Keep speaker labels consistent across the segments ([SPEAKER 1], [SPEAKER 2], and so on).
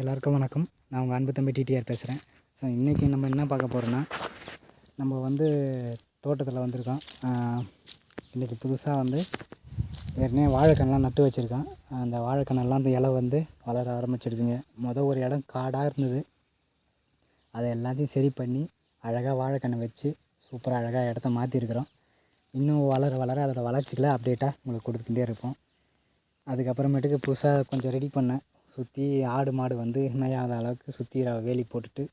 [SPEAKER 1] எல்லாருக்கும் வணக்கம். நான் உங்கள் அன்பு தம்பி டிடிஆர் பேசுகிறேன் ஸோ இன்றைக்கி நம்ம என்ன பார்க்க போகிறோன்னா நம்ம வந்து தோட்டத்தில் வந்திருக்கோம். இன்றைக்கி புதுசாக வந்து ஏற்கனவே வாழைக்கண்ணெலாம் நட்டு வச்சுருக்கோம். அந்த வாழைக்கண்ணெல்லாம் அந்த இலை வந்து வளர ஆரம்பிச்சிடுச்சுங்க. மொதல் ஒரு இடம் காடாக இருந்தது. அதை எல்லாத்தையும் சரி பண்ணி அழகாக வாழைக்கண்ணை வச்சு சூப்பராக அழகாக இடத்த மாற்றிருக்கிறோம் இன்னும் வளர வளர அதோடய வளர்ச்சிகளை அப்டேட்டாக உங்களுக்கு கொடுத்துக்கிட்டே இருப்போம். அதுக்கப்புறமேட்டுக்கு புதுசாக கொஞ்சம் ரெடி பண்ணேன். சுற்றி ஆடு மாடு வந்து மேயாத அளவுக்கு சுற்றி வேலி போட்டுட்டு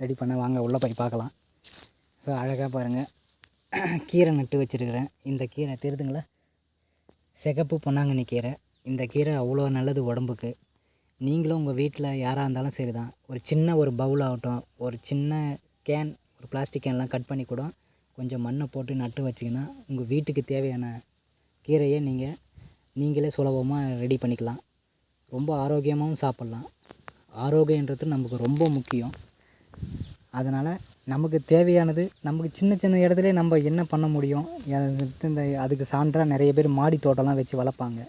[SPEAKER 1] ரெடி பண்ண வாங்க உள்ளே போய் பார்க்கலாம். ஸோ அழகாக பாருங்கள் கீரை நட்டு வச்சுருக்கிறேன். இந்த கீரை தெரியுதுங்களா சிகப்பு பொன்னாங்கண்ணி கீரை. இந்த கீரை அவ்வளோ நல்லது உடம்புக்கு. நீங்களும் உங்கள் வீட்டில் யாராக இருந்தாலும் சரி தான் ஒரு சின்ன ஒரு பவுல் ஆகட்டும் ஒரு சின்ன கேன் ஒரு பிளாஸ்டிக் கேன்லாம் கட் பண்ணி கூட கொஞ்சம் மண்ணை போட்டு நட்டு வச்சிங்கன்னா உங்கள் வீட்டுக்கு தேவையான கீரையை நீங்கள் நீங்களே சுலபமாக ரெடி பண்ணிக்கலாம். ரொம்ப ஆரோக்கியமாகவும் சாப்பிட்லாம். ஆரோக்கியன்றது நமக்கு ரொம்ப முக்கியம். அதனால் நமக்கு தேவையானது நமக்கு சின்ன சின்ன இடத்துலே நம்ம என்ன பண்ண முடியும்? இந்த அதுக்கு சான்றாக நிறைய பேர் மாடி தோட்டம்லாம் வச்சு வளர்ப்பாங்க.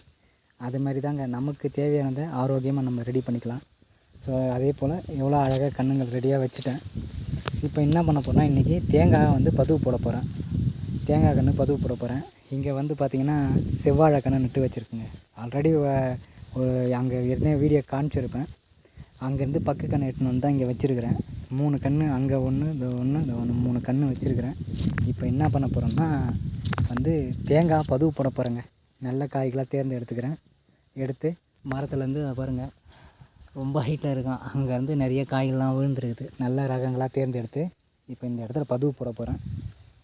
[SPEAKER 1] அது மாதிரி தாங்க நமக்கு தேவையானதை ஆரோக்கியமாக நம்ம ரெடி பண்ணிக்கலாம். ஸோ அதே போல் எவ்வளோ அழகாக கண்ணுங்கள் ரெடியாக வச்சுட்டேன். இப்போ என்ன பண்ண போகிறேன்னா இன்றைக்கி தேங்காய் வந்து பதுவு போட போகிறேன் தேங்காய் கன்று பதுவு போட போகிறேன் இங்கே வந்து பார்த்திங்கன்னா செவ்வாழை கன்று நட்டு வச்சுருக்குங்க. ஆல்ரெடி அங்கே ஏற்கனவே வீடியோ காமிச்சிருப்பேன். அங்கேருந்து பக்கு கண்ணை எடுத்துன்னு வந்து தான் இங்கே வச்சுருக்கிறேன். மூணு கன்று அங்கே ஒன்று இது ஒன்று இது ஒன்று மூணு கன்று வச்சுருக்கிறேன். இப்போ என்ன பண்ண போகிறோன்னா வந்து தேங்காய் பதுவு போட போகிறேங்க நல்ல காய்களாக தேர்ந்து எடுத்துக்கிறேன். எடுத்து மரத்துலேருந்து அதை பாருங்கள் ரொம்ப ஹைட்டாக இருக்கும். அங்கேருந்து நிறைய காய்கள்லாம் விழுந்துருக்குது. நல்ல ரகங்களாக தேர்ந்தெடுத்து இப்போ இந்த இடத்துல பதுவு போட போகிறேன்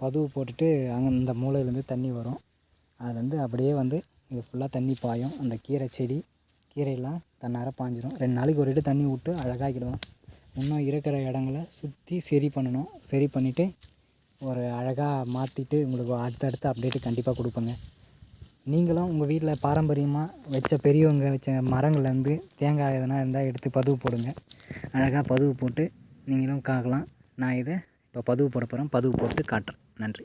[SPEAKER 1] பதுவு போட்டுட்டு அங்கே இந்த மூலையிலேருந்து தண்ணி வரும். அதுலேருந்து அப்படியே வந்து இது ஃபுல்லாக தண்ணி பாயும். அந்த கீரை செடி கீரையெல்லாம் தன்னார பாஞ்சிடும் ரெண்டு நாளைக்கு ஒரு இட்டு தண்ணி விட்டு அழகாக்கிடுவோம். இன்னும் இருக்கிற இடங்கள சுற்றி சரி பண்ணணும். சரி பண்ணிவிட்டு ஒரு அழகாக மாற்றிட்டு உங்களுக்கு அடுத்தடுத்த அப்டேட்டு கண்டிப்பாக கொடுப்பேங்க. நீங்களும் உங்கள் வீட்டில் பாரம்பரியமாக வச்ச பெரியவங்க வச்ச மரங்கள்லேருந்து தேங்காய் எதனா இருந்தால் எடுத்து பதுவு போடுங்க. அழகாக பதுவு போட்டு நீங்களும் காக்கலாம். நான் இதை இப்போ பதுவு போட போகிறேன் பதுவு போட்டு காட்டுறேன். நன்றி.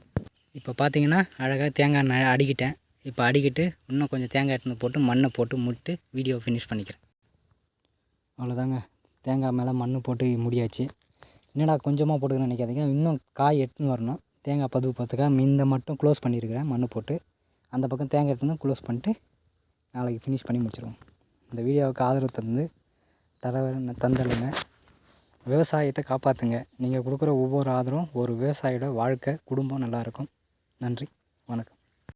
[SPEAKER 1] இப்போ பார்த்தீங்கன்னா அழகாக தேங்காய் ந அடிக்கிட்டேன். இப்போ அடிக்கிட்டு இன்னும் கொஞ்சம் தேங்காய் எடுத்துன்னு போட்டு மண்ணை போட்டு முட்டு வீடியோ ஃபினிஷ் பண்ணிக்கிறேன். அவ்வளோதாங்க. தேங்காய் மேலே மண் போட்டு முடியாச்சு. என்னடா கொஞ்சமாக போட்டுக்கணும்னு நினைக்காதீங்க. இன்னும் காய் எடுத்துன்னு வரணும். தேங்காய் பதுவு பார்த்துக்கா இந்த மட்டும் க்ளோஸ் பண்ணியிருக்கிறேன் மண் போட்டு. அந்த பக்கம் தேங்காய் எடுத்துன்னு க்ளோஸ் பண்ணிட்டு நாளைக்கு ஃபினிஷ் பண்ணி முடிச்சிடுவோம் இந்த வீடியோவுக்கு ஆதரவு தந்து தர தந்தலுங்க விவசாயத்தை காப்பாற்றுங்க நீங்கள் கொடுக்குற ஒவ்வொரு ஆதரவும் ஒரு விவசாயியோட வாழ்க்கை குடும்பம் நல்லாயிருக்கும் நன்றி. வணக்கம்.